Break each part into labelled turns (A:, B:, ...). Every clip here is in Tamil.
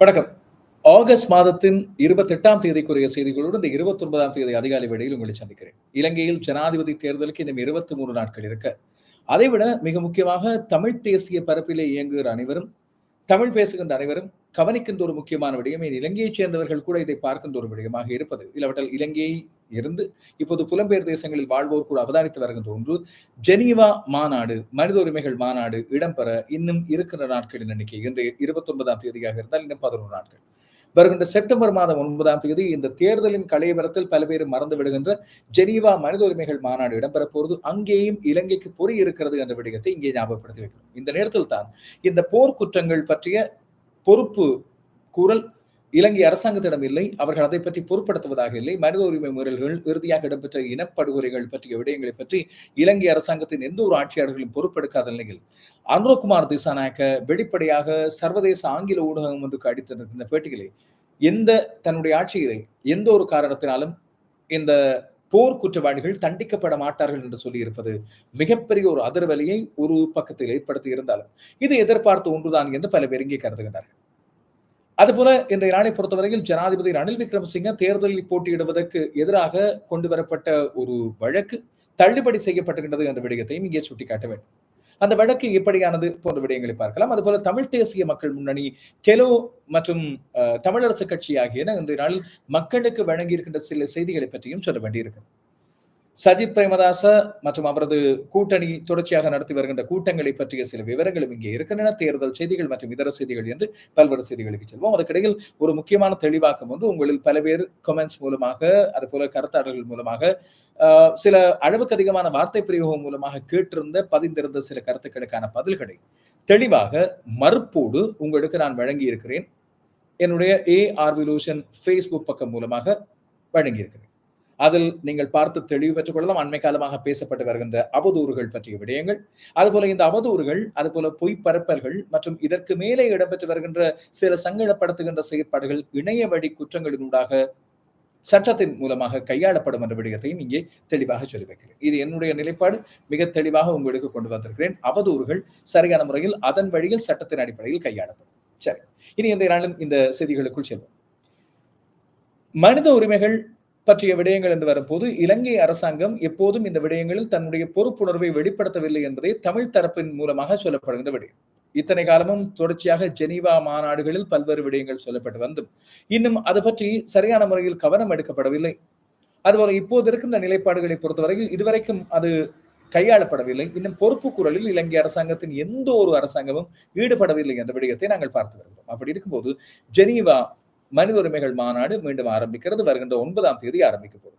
A: வணக்கம். ஆகஸ்ட் மாதத்தின் இருபத்தி எட்டாம் தேதிக்குரிய செய்திகளோடு இந்த இருபத்தி ஒன்பதாம் தேதி அதிகாலை வேளையில் உங்களை சந்திக்கிறேன். இலங்கையில் ஜனாதிபதி தேர்தலுக்கு இன்னும் இருபத்தி மூணு நாட்கள் இருக்க. அதைவிட மிக முக்கியமாக தமிழ் தேசிய பரப்பிலே இயங்குகிற அனைவரும் தமிழ் பேசுகின்ற அனைவரும் கவனிக்கின்ற ஒரு முக்கியமான விடயம் இலங்கையைச் சேர்ந்தவர்கள் கூட இதை பார்க்கின்ற ஒரு விடயமாக இருப்பது. இல்லவற்றால் இலங்கையை இருந்து இப்போது புலம்பெயர் தேசங்களில் வாழ்வோர் கூட அவதானித்து வருகின்ற ஒன்று ஜெனீவா மாநாடு மனித உரிமைகள் மாநாடு இடம்பெற இன்னும் இருக்கிற நாட்களின் எண்ணிக்கை இன்றைய இருபத்தி ஒன்பதாம் தேதியாக இருந்தால் இன்னும் பதினொரு நாட்கள். வருகின்ற செப்டம்பர் மாதம் ஒன்பதாம் தேதி இந்த தேர்தலின் கலைவரத்தில் பல மறந்து விடுகின்ற ஜெனீவா மனித உரிமைகள் மாநாடு இடம்பெற போவது அங்கேயும் இலங்கைக்கு பொறி இருக்கிறது என்ற விடயத்தை இங்கே ஞாபகப்படுத்தி வைக்கிறோம். இந்த நேரத்தில் தான் இந்த போர்க்குற்றங்கள் பற்றிய பொறுப்பு கூறல் இலங்கை அரசாங்கத்திடம் இல்லை. அவர்கள் அதை பற்றி பொருட்படுத்துவதாக இல்லை. மனித உரிமை முறைகள் இறுதியாக இடம்பெற்ற இனப்படுகொலைகள் பற்றிய விடயங்களை பற்றி இலங்கை அரசாங்கத்தின் எந்த ஒரு ஆட்சியாளர்களும் பொறுப்பெடுக்காத நிலையில் அனுரகுமார் திசாநாயக்க வெளிப்படையாக சர்வதேச ஆங்கில ஊடகம் ஒன்றுக்கு அடித்திருக்கின்ற பேட்டிகளை எந்த தன்னுடைய ஆட்சியிலே எந்த ஒரு காரணத்தினாலும் இந்த போர் குற்றவாளிகள் தண்டிக்கப்பட மாட்டார்கள் என்று சொல்லியிருப்பது மிகப்பெரிய ஒரு அதிர்வலியை ஒரு பக்கத்தில் ஏற்படுத்தி இருந்தாலும் இது எதிர்பார்த்த ஒன்றுதான் என்று பல பேர் இங்கே கருதுகின்றார்கள். அதுபோல இன்றைய நாளை பொறுத்தவரையில் ஜனாதிபதி ரணில் விக்ரமசிங்க தேர்தலில் போட்டியிடுவதற்கு எதிராக கொண்டு வரப்பட்ட ஒரு வழக்கு தள்ளுபடி செய்யப்பட்டுகின்றது என்ற விடயத்தையும் இங்கே சுட்டிக்காட்ட வேண்டும். அந்த வழக்கு எப்படியானது போன்ற விடயங்களை பார்க்கலாம். அதுபோல தமிழ் தேசிய மக்கள் முன்னணி தெலோ மற்றும் தமிழரசு கட்சி ஆகியன இந்த நாளில் மக்களுக்கு வழங்கியிருக்கின்ற சில செய்திகளை பற்றியும் சொல்ல வேண்டியிருக்கிறது. சஜித் பிரேமதாச மற்றும் அவரது கூட்டணி தொடர்ச்சியாக நடத்தி வருகின்ற கூட்டங்களை பற்றிய சில விவரங்களும் இங்கே இருக்கின்றன. தேர்தல் செய்திகள் மற்றும் இதர செய்திகள் என்று பல்வேறு செய்திகளுக்கு செல்வோம். அதற்கிடையில் ஒரு முக்கியமான தெளிவாக்கம் ஒன்று உங்களில் பல பேர் கமெண்ட்ஸ் மூலமாக அது போல கருத்தாளர்கள் மூலமாக சில அளவுக்கு அதிகமான வார்த்தை பிரயோகம் மூலமாக கேட்டிருந்த பதிந்திருந்த சில கருத்துக்களுக்கான பதில்களை தெளிவாக மறுப்போடு உங்களுக்கு நான் வழங்கி இருக்கிறேன் என்னுடைய ஏ ஆர்விலூஷன் ஃபேஸ்புக் பக்கம் மூலமாக வழங்கியிருக்கிறேன். அதில் நீங்கள் பார்த்து தெளிவு பெற்றுக் கொள்ளலாம் அண்மை காலமாக பேசப்பட்டு வருகின்ற அவதூறுகள் பற்றிய விடயங்கள். அதுபோல இந்த அவதூறுகள் அதுபோல பொய் பரப்பல்கள் மற்றும் இதற்கு மேலே இடம்பெற்று வருகின்ற சில சங்கடப்படுத்துகின்ற செயற்பாடுகள் இணைய வழி குற்றங்களினூடாக சட்டத்தின் மூலமாக கையாளப்படும் என்ற விடயத்தையும் இங்கே தெளிவாக சொல்லி வைக்கிறேன். இது என்னுடைய நிலைப்பாடு. மிக தெளிவாக உங்களுக்கு கொண்டு வந்திருக்கிறேன். அவதூறுகள் சரியான முறையில் அதன் வழியில் சட்டத்தின் அடிப்படையில் கையாளப்படும். சரி. இனி இந்த நாளும் இந்த செய்திகளுக்குள் செல்வோம். மனித உரிமைகள் பற்றிய விடயங்கள் என்று வரும்போது இலங்கை அரசாங்கம் எப்போதும் இந்த விடயங்களில் தன்னுடைய பொறுப்புணர்வை வெளிப்படுத்தவில்லை என்பதே தமிழ் தரப்பின் மூலமாக சொல்லப்படுகின்ற விடயம். இத்தனை காலமும் தொடர்ச்சியாக ஜெனீவா மாநாடுகளில் பல்வேறு விடயங்கள் சொல்லப்பட்டு வந்தும் இன்னும் அது பற்றி சரியான முறையில் கவனம் எடுக்கப்படவில்லை. அதுபோல இப்போது இருக்கின்ற நிலைப்பாடுகளை பொறுத்தவரையில் இதுவரைக்கும் அது கையாளப்படவில்லை. இன்னும் பொறுப்பு குரலில் இலங்கை அரசாங்கத்தின் எந்த ஒரு அரசாங்கமும் ஈடுபடவில்லை என்ற விடயத்தை நாங்கள் பார்த்து வருகிறோம். அப்படி இருக்கும்போது ஜெனீவா மனித உரிமைகள் மாநாடு மீண்டும் ஆரம்பிக்கிறது. வருகின்ற ஒன்பதாம் தேதி ஆரம்பிக்க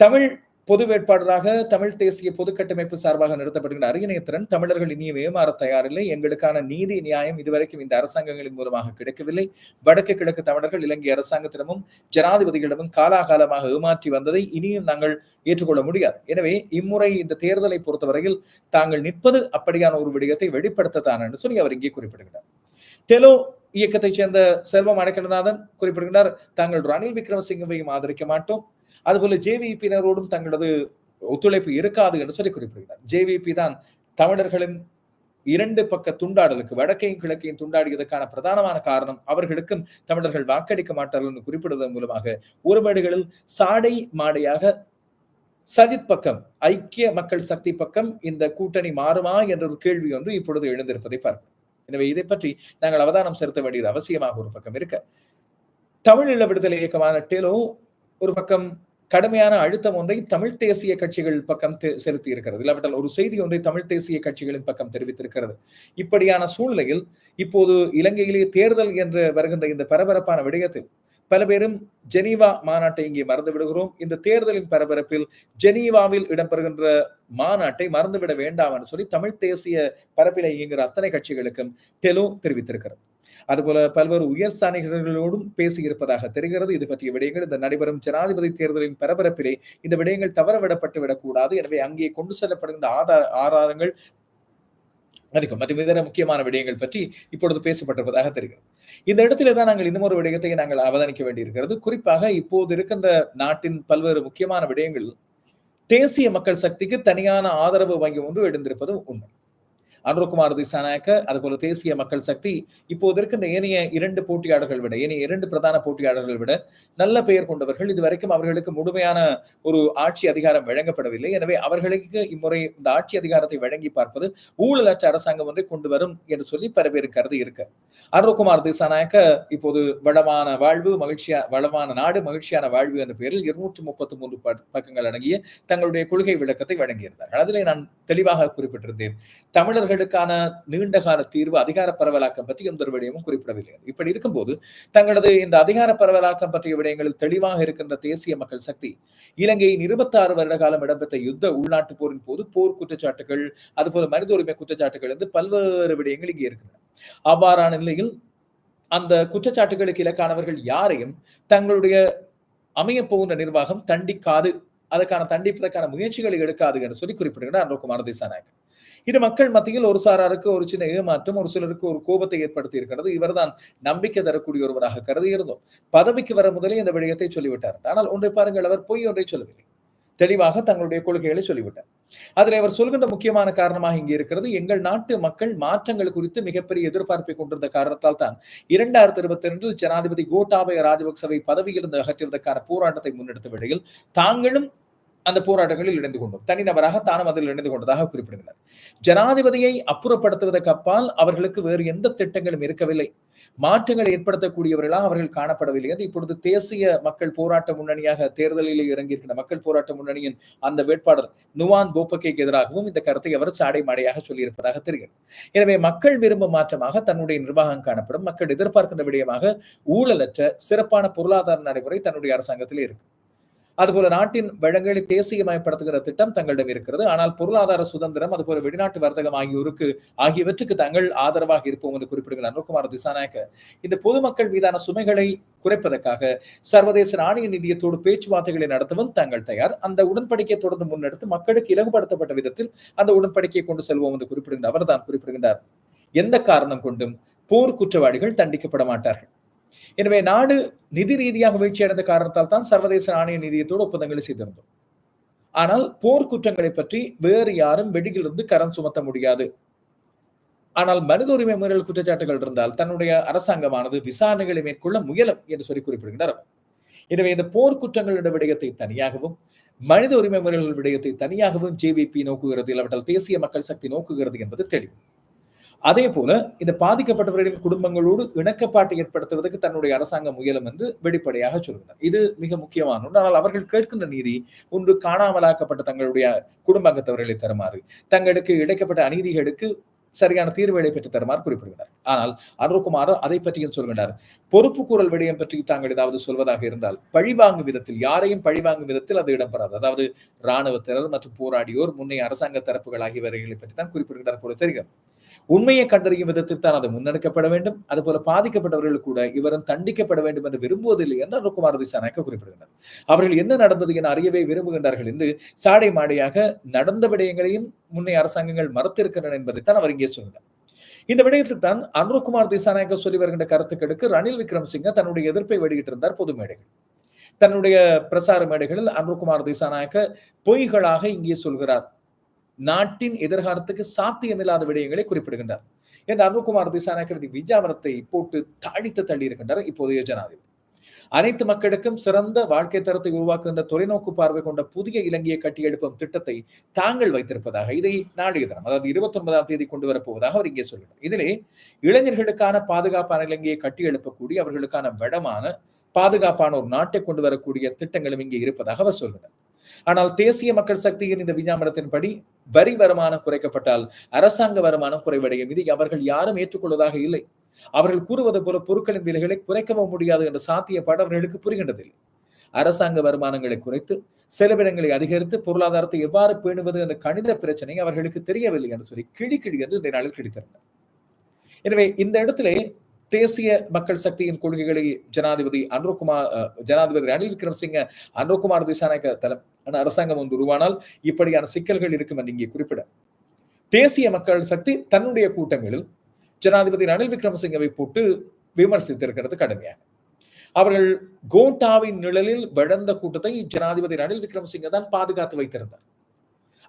A: தமிழ் பொது வேட்பாளராக தமிழ் தேசிய பொது கட்டமைப்பு சார்பாக நிறுத்தப்படுகின்ற அரியணையத்திறன் தமிழர்கள் இனியும் ஏமாற தயாரில்லை எங்களுக்கான நீதி நியாயம் இதுவரைக்கும் இந்த அரசாங்கங்களின் மூலமாக கிடைக்கவில்லை. வடக்கு கிழக்கு தமிழர்கள் இலங்கை அரசாங்கத்திடமும் ஜனாதிபதிகளிடமும் காலாகாலமாக ஏமாற்றி வந்ததை இனியும் நாங்கள் ஏற்றுக்கொள்ள முடியாது. எனவே இம்முறை இந்த தேர்தலை பொறுத்தவரையில் தாங்கள் நிற்பது அப்படியான ஒரு விடயத்தை வெளிப்படுத்தத்தான் என்று சொல்லி அவர் இங்கே குறிப்பிடுகிறார். டெலோ இயக்கத்தைச் சேர்ந்த செல்வம் அடைக்கலநாதன் குறிப்பிடுகிறார் தாங்கள் ரணில் விக்ரமசிங்கவையும் ஆதரிக்க மாட்டோம். அதுபோல ஜேவிபியினரோடும் தங்களது ஒத்துழைப்பு இருக்காது என்று சொல்லி குறிப்பிடுகிறார் ஜேவிபி தான் தமிழர்களின் இரண்டு பக்க துண்டாடலுக்கு வடக்கையும் கிழக்கையும் துண்டாடியதற்கான பிரதானமான காரணம். அவர்களுக்கும் தமிழர்கள் வாக்களிக்க மாட்டார்கள் என்று குறிப்பிடுவதன் மூலமாக ஒருவேடுகளில் சாடை மாடையாக சஜித் பக்கம் ஐக்கிய மக்கள் சக்தி பக்கம் இந்த கூட்டணி மாறுமா என்ற ஒரு கேள்வி ஒன்று இப்பொழுது எழுந்திருப்பதை பார்க்கிறோம். எனவே இதை பற்றி நாங்கள் அவதானம் செலுத்த வேண்டியது அவசியமாக ஒரு பக்கம் இருக்க. தமிழீழ விடுதலை இயக்கமான டெலோ ஒரு பக்கம் கடுமையான அழுத்தம் ஒன்றை தமிழ் தேசிய கட்சிகள் பக்கம் செலுத்தி இருக்கிறது. இல்லாவிட்டால் ஒரு செய்தி ஒன்றை தமிழ் தேசிய கட்சிகளின் பக்கம் தெரிவித்திருக்கிறது. இப்படியான சூழ்நிலையில் இப்போது இலங்கையிலே தேர்தல் என்று வருகின்ற இந்த பரபரப்பான விடயத்தில் பல பேரும் ஜெனீவா மாநாட்டை இங்கே மறந்து விடுகிறோம். இந்த தேர்தலின் பரபரப்பில் ஜெனீவாவில் இடம்பெறுகின்ற மாநாட்டை மறந்துவிட வேண்டாம் என்று சொல்லி தமிழ் தேசிய பரப்பில் இயங்குகிற அத்தனை கட்சிகளுக்கும் தெலு தெரிவித்திருக்கிறது. அதுபோல பல்வேறு உயர் ஸ்தானிகர்களோடும் பேசியிருப்பதாக தெரிகிறது. இது பற்றிய விடயங்கள் இந்த நடைபெறும் ஜனாதிபதி தேர்தலின் பரபரப்பிலே இந்த விடயங்கள் தவறவிடப்பட்டு விடக்கூடாது. எனவே அங்கே கொண்டு செல்லப்படுகின்ற ஆதார ஆதாரங்கள் இருக்கும் மற்றும் இதர முக்கியமான விடயங்கள் பற்றி இப்பொழுது பேசப்பட்டிருப்பதாக தெரிகிறது. இந்த இடத்துல தான் நாங்கள் இந்த ஒரு விடயத்தை நாங்கள் அவதானிக்க வேண்டியிருக்கிறது. குறிப்பாக இப்போது இருக்கின்ற நாட்டின் பல்வேறு முக்கியமான விடயங்கள் தேசிய மக்கள் சக்திக்கு தனியான ஆதரவு வங்கி ஒன்று எழுந்திருப்பது உண்மை. அனுரகுமார் திசாநாயக்க அதுபோல தேசிய மக்கள் சக்தி இப்போது இருக்கின்ற ஏனைய இரண்டு போட்டியாளர்கள் விட ஏனைய இரண்டு பிரதான போட்டியாளர்கள் விட நல்ல பெயர் கொண்டவர்கள். இதுவரைக்கும் அவர்களுக்கு முழுமையான ஒரு ஆட்சி அதிகாரம் வழங்கப்படவில்லை. எனவே அவர்களுக்கு இம்முறை இந்த ஆட்சி அதிகாரத்தை வழங்கி பார்ப்பது ஊழலற்ற அரசாங்கம் ஒன்றை கொண்டு வரும் என்று சொல்லி பரவேறு கருதி இருக்கு. அனுரகுமார் திசாநாயக்க இப்போது வளமான வாழ்வு மகிழ்ச்சியா வளமான நாடு மகிழ்ச்சியான வாழ்வு என்ற பெயரில் இருநூற்றி முப்பத்தி மூன்று பக்கங்கள் அடங்கிய தங்களுடைய கொள்கை விளக்கத்தை வழங்கியிருந்தார்கள் அதிலே நான் தெளிவாக குறிப்பிட்டிருந்தேன். தமிழர் அவர்களுக்கான நீண்டகால தீர்வு அதிகார பரவலாக்கம் பற்றி எந்த ஒரு விடயமும் குறிப்பிடவில்லை. இப்படி இருக்கும்போது தங்களது இந்த அதிகார பரவலாக்கம் பற்றிய விடயங்களில் தெளிவாக இருக்கின்ற தேசிய மக்கள் சக்தி இலங்கையின் இருபத்தி ஆறு வருட காலம் இடம்பெற்ற யுத்த உள்நாட்டு போரின் போது போர் குற்றச்சாட்டுகள் அதுபோல மனித உரிமை குற்றச்சாட்டுகள் என்று பல்வேறு விடயங்கள் இங்கே இருக்கின்றன. அவ்வாறான நிலையில் அந்த குற்றச்சாட்டுகளுக்கு இலக்கானவர்கள் யாரையும் தங்களுடைய அமைய போகின்ற நிர்வாகம் தண்டிக்காது அதற்கான தண்டிப்பதற்கான முயற்சிகளை எடுக்காது என்று சொல்லி குறிப்பிடுகிறார் அனுகுமார் திசாநாயக் இது மக்கள் மத்தியில் ஒரு சாராருக்கு ஒரு சின்ன ஏமாற்றம் ஒரு சிலருக்கு ஒரு கோபத்தை ஏற்படுத்தி இருக்கிறது. இவர்தான் நம்பிக்கை தரக்கூடிய ஒருவராக கருதி இருந்தோம் பதவிக்கு வர முதலே இந்த விடயத்தை சொல்லிவிட்டார். ஆனால் ஒன்றை பாருங்கள் அவர் பொய் ஒன்றை சொல்லவில்லை. தெளிவாக தங்களுடைய கொள்கைகளை சொல்லிவிட்டார். அதில் அவர் சொல்கின்ற முக்கியமான காரணமாக இங்கே இருக்கிறது எங்கள் நாட்டு மக்கள் மாற்றங்கள் குறித்து மிகப்பெரிய எதிர்பார்ப்பை கொண்டிருந்த காரணத்தால் தான் இரண்டாயிரத்தி இருபத்தி ரெண்டில் ஜனாதிபதி கோட்டாபய ராஜபக்சவை பதவியிலிருந்து அகற்றுவதற்கான போராட்டத்தை முன்னெடுத்த வேளையில் தாங்களும் அந்த போராட்டங்களில் இணைந்து கொண்டோம். தனிநபராக தானும் அதில் இணைந்து கொண்டதாக குறிப்பிடுகிறார் ஜனாதிபதியை அப்புறப்படுத்துவதற்கு அப்பால் அவர்களுக்கு வேறு எந்த திட்டங்களும் இருக்கவில்லை. மாற்றங்கள் ஏற்படுத்தக்கூடியவர்களாக அவர்கள் காணப்படவில்லை என்று இப்பொழுது தேசிய மக்கள் போராட்ட முன்னணியாக தேர்தலில் இறங்கியிருக்கிற மக்கள் போராட்ட முன்னணியின் அந்த வேட்பாளர் நுவான் போப்பக்கேக்கு எதிராகவும் இந்த கருத்தை அவர் சாடை மாடையாக சொல்லியிருப்பதாக தெரிகிறது. எனவே மக்கள் விரும்பும் மாற்றமாக தன்னுடைய நிர்வாகம் காணப்படும். மக்கள் எதிர்பார்க்கின்ற விடயமாக ஊழலற்ற சிறப்பான பொருளாதார நடைமுறை தன்னுடைய அரசாங்கத்தில் இருக்கு. அதுபோல நாட்டின் வளங்களை தேசியமயப்படுத்துகிற திட்டம் தங்களிடம் இருக்கிறது. ஆனால் பொருளாதார சுதந்திரம் அதுபோல வெளிநாட்டு வர்த்தகம் ஆகியோருக்கு ஆகியவற்றுக்கு தங்கள் ஆதரவாக இருப்போம் என்று குறிப்பிடுகிறார் அனுகுமார் திசாநாயக்க. இந்த பொதுமக்கள் மீதான சுமைகளை குறைப்பதற்காக சர்வதேச நாணய நிதியத்தோடு பேச்சுவார்த்தைகளை நடத்தவும் தங்கள் தயார். அந்த உடன்படிக்கையை தொடர்ந்து முன்னெடுத்து மக்களுக்கு இலகுபடுத்தப்பட்ட விதத்தில் அந்த உடன்படிக்கையை கொண்டு செல்வோம் என்று குறிப்பிடுகின்ற அவர் தான் குறிப்பிடுகின்றார். எந்த காரணம் கொண்டும் போர் குற்றவாளிகள் தண்டிக்கப்பட மாட்டார்கள். எனவே நாடு நிதி ரீதியாக வீழ்ச்சி அடைந்த காரணத்தால் தான் சர்வதேச நாணய நிதியத்தோடு ஒப்பந்தங்களை செய்திருந்தோம். ஆனால் போர் குற்றங்களை பற்றி வேறு யாரும் வெடியிலிருந்து கரம் சுமத்த முடியாது. ஆனால் மனித உரிமை மீறல் குற்றச்சாட்டுகள் இருந்தால் தன்னுடைய அரசாங்கமானது விசாரணைகளை மேற்கொள்ள முயலும் என்று சொல்லி குறிப்பிடுகின்றனர். எனவே இந்த போர் குற்றங்களுடைய விடயத்தை தனியாகவும் மனித உரிமை மீறல்கள் விடயத்தை தனியாகவும் ஜேவிபி நோக்குகிறது இல்லாவிட்டால் தேசிய மக்கள் சக்தி நோக்குகிறது என்பது தெளிவு. அதே போல இந்த பாதிக்கப்பட்டவர்களின் குடும்பங்களோடு இணக்கப்பாட்டை ஏற்படுத்துவதற்கு தன்னுடைய அரசாங்கம் முயலும் என்று வெளிப்படையாக சொல்கிறார். இது மிக முக்கியமான ஒன்று. ஆனால் அவர்கள் கேட்கின்ற நீதி ஒன்று காணாமலாக்கப்பட்ட தங்களுடைய குடும்ப அங்கத்தவர்களை தருமாறு தங்களுக்கு இழைக்கப்பட்ட அநீதிகளுக்கு சரியான தீர்வுகளை பெற்று தருமாறு குறிப்பிடுகிறார். ஆனால் அருள்குமார் அதை பற்றியும் சொல்கிறார். பொறுப்பு கூறல் விடயம் பற்றி தாங்கள் ஏதாவது சொல்வதாக இருந்தால் பழிவாங்கும் விதத்தில் யாரையும் பழிவாங்கும் விதத்தில் அது இடம்பெறாது. அதாவது இராணுவத்தினர் மற்றும் போராடியோர் முன்னைய அரசாங்க தரப்புகள் ஆகியவர்களை பற்றி தான் குறிப்பிடுகிறார் போல தெரிகிறது. உண்மையை கண்டறியும் விதத்தில் தான் அது முன்னெடுக்கப்பட வேண்டும். அதுபோல பாதிக்கப்பட்டவர்கள் கூட இவரும் தண்டிக்கப்பட வேண்டும் என்று விரும்புவதில்லை என்று அருக்குமார் திசாநாயக்க குறிப்பிடுகிறார் அவர்கள் என்ன நடந்தது என அறியவே விரும்புகின்றார்கள் என்று சாடை மாடையாக நடந்த விடயங்களையும் முன்னே அரசாங்கங்கள் மறுத்திருக்கின்றன என்பதைத்தான் அவர் இங்கே சொல்கிறார். இந்த விடயத்தில் தான் அனுர்குமார் திசாநாயக்க சொல்லி வருகின்ற கருத்துக்களுக்கு ரணில் விக்ரம்சிங்க தன்னுடைய எதிர்ப்பை வெளியிட்டிருந்தார் பொது மேடைகள் தன்னுடைய பிரசார மேடைகளில் அனுர்குமார் திசாநாயக்க பொய்களாக இங்கே சொல்கிறார். நாட்டின் எதிர்காலத்துக்கு சாத்தியமில்லாத விடயங்களை குறிப்பிடுகின்றார். என்று அருண்குமார் திசாநாயக்கரதி விஜாவரத்தை போட்டு தாழித்து தள்ளி இருக்கின்றார் இப்போதைய ஜனாதிபதி. அனைத்து மக்களுக்கும் சிறந்த வாழ்க்கை தரத்தை உருவாக்குகின்ற தொலைநோக்கு பார்வை கொண்ட புதிய இலங்கையை கட்டியெழுப்பும் திட்டத்தை தாங்கள் வைத்திருப்பதாக இதை நாளைய தினம் அதாவது இருபத்தி ஒன்பதாம் தேதி கொண்டு வரப்போவதாக அவர் இங்கே சொல்கிறார் இதிலே இளைஞர்களுக்கான பாதுகாப்பான இலங்கையை கட்டியெழுப்பக்கூடிய அவர்களுக்கான வடமான பாதுகாப்பான ஒரு நாட்டை கொண்டு வரக்கூடிய திட்டங்களும் இங்கே இருப்பதாக அவர் சொல்கிறார் ஆனால் தேசிய மக்கள் சக்தியின் இந்த விஞ்ஞாபனத்தின்படி வரி வருமானம் குறைக்கப்பட்டால் அரசாங்க வருமானம் குறைவடையும் இதை அவர்கள் யாரும் ஏற்றுக்கொள்வதாக இல்லை. அவர்கள் கூறுவது போல பொருட்களின் விலைகளை குறைக்கவும் முடியாது என்ற சாத்தியப்பாடு அவர்களுக்கு புரிகின்றதில்லை. அரசாங்க வருமானங்களை குறைத்து செலவினங்களை அதிகரித்து பொருளாதாரத்தை எவ்வாறு பேணுவது என்ற கணித பிரச்சனை அவர்களுக்கு தெரியவில்லை என்று சொல்லி கிழி கிழி என்று இந்த நாளில் கிடைத்திருந்தார் எனவே இந்த இடத்திலே தேசிய மக்கள் சக்தியின் கொள்கைகளை ஜனாதிபதி அனுர்குமார் ஜனாதிபதி ரணில் விக்ரமசிங்க அனுர்குமார் திசாநாயக தலை அரசாங்கம் ஒன்று உருவானால் இப்படியான சிக்கல்கள் இருக்கும் என்று இங்கே குறிப்பிட. தேசிய மக்கள் சக்தி தன்னுடைய கூட்டங்களில் ஜனாதிபதி ரணில் விக்ரமசிங்கவை போட்டு விமர்சித்திருக்கிறது கடுமையாக. அவர்கள் கோட்டாவின் நிழலில் வளர்ந்த கூட்டத்தை ஜனாதிபதி ரணில் விக்ரமசிங்க தான் பாதுகாத்து வைத்திருந்தார்.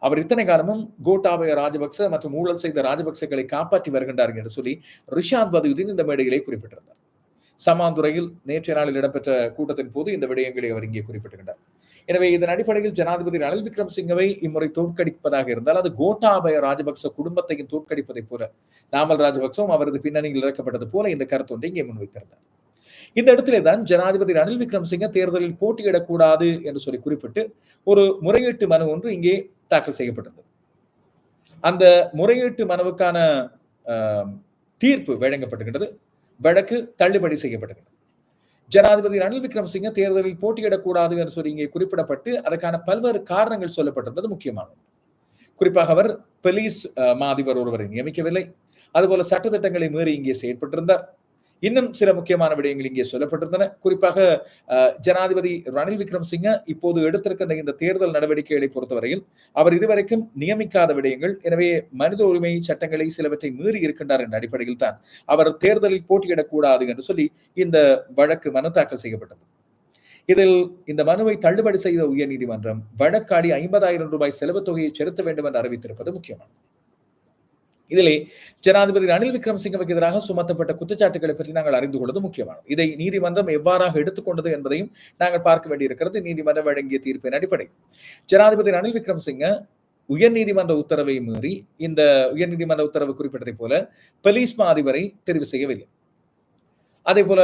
A: அவர் இத்தனை காலமும் கோட்டாபய ராஜபக்ச மற்றும் ஊழல் செய்த ராஜபக்சகளை காப்பாற்றி வருகின்றார் என்று சொல்லி ரிஷாத் பதுதீன் இந்த மேடையிலே குறிப்பிட்டிருந்தார். சமாந்துறையில் நேற்றைய நாளில் இடம்பெற்ற கூட்டத்தின் போது இந்த விடயங்களை அவர் இங்கே குறிப்பிட்டிருந்தார் எனவே இதன் அடிப்படையில் ஜனாதிபதி ரணில் விக்ரம்சிங்கவை இம்முறை தோற்கடிப்பதாக இருந்தால் அது கோட்டாபய ராஜபக்ச குடும்பத்தையும் தோற்கடிப்பதைப் போல நாமல் ராஜபக்சவும் அவரது பின்னணியில் இறக்கப்பட்டது போல இந்த கருத்தொன்றை இங்கே முன்வைத்திருந்தார். இந்த இடத்திலே தான் ஜனாதிபதி ரணில் விக்ரம்சிங்க தேர்தலில் போட்டியிடக்கூடாது என்று சொல்லி குறிப்பிட்டு ஒரு முறையீட்டு மனு ஒன்று இங்கே தாக்கல் செய்யப்பட்டிருந்தது. அந்த முறையீட்டு மனுவுக்கான தீர்ப்பு வழங்கப்பட்டுகின்றது வழக்கு தள்ளுபடி செய்யப்பட்டுகின்றது ஜனாதிபதி ரணில் விக்ரமசிங்க தேர்தலில் போட்டியிடக்கூடாது என்று சொல்லி இங்கே குறிப்பிடப்பட்டு அதற்கான பல்வேறு காரணங்கள் சொல்லப்பட்டிருந்தது முக்கியமானது. குறிப்பாக அவர் போலீஸ் மாதிபர் ஒருவரை நியமிக்கவில்லை. அதுபோல சட்டத்திட்டங்களை மீறி இங்கே செயற்பட்டிருந்தார். இன்னும் சில முக்கியமான விடயங்கள் இங்கே சொல்லப்பட்டிருந்தன. குறிப்பாக ஜனாதிபதி ரணில் விக்ரம்சிங்க இப்போது எடுத்திருக்கின்ற இந்த தேர்தல் நடவடிக்கைகளை பொறுத்தவரையில் அவர் இதுவரைக்கும் நியமிக்காத விடயங்கள் எனவே மனித உரிமை சட்டங்களை சிலவற்றை மீறி இருக்கின்றார் என்ற அடிப்படையில் தான் அவர் தேர்தலில் போட்டியிடக்கூடாது என்று சொல்லி இந்த வழக்கு மனு தாக்கல் செய்யப்பட்டது. இதில் இந்த மனுவை தள்ளுபடி செய்த உயர்நீதிமன்றம் வழக்காடி ஐம்பதாயிரம் ரூபாய் செலவு தொகையை செலுத்த வேண்டும் என்று அறிவித்திருப்பது முக்கியமானது. இதிலே ஜனாதிபதி ரணில் விக்ரமசிங்கவுக்கு எதிராக சுமத்தப்பட்ட குற்றச்சாட்டுகளை பற்றி நாங்கள் அறிந்து கொள்வது முக்கியமானது. இதை நீதிமன்றம் எவ்வாறாக எடுத்துக்கொண்டது என்பதையும் நாங்கள் பார்க்க வேண்டியிருக்கிறது. நீதிமன்றம் வழங்கிய தீர்ப்பின் அடிப்படை ஜனாதிபதி ரணில் விக்ரமசிங்க உயர்நீதிமன்ற உத்தரவை மீறி இந்த உயர்நீதிமன்ற உத்தரவு குறிப்பிட்டதை போல போலீஸ் அதிபரை தெரிவு செய்யவில்லை. அதே போல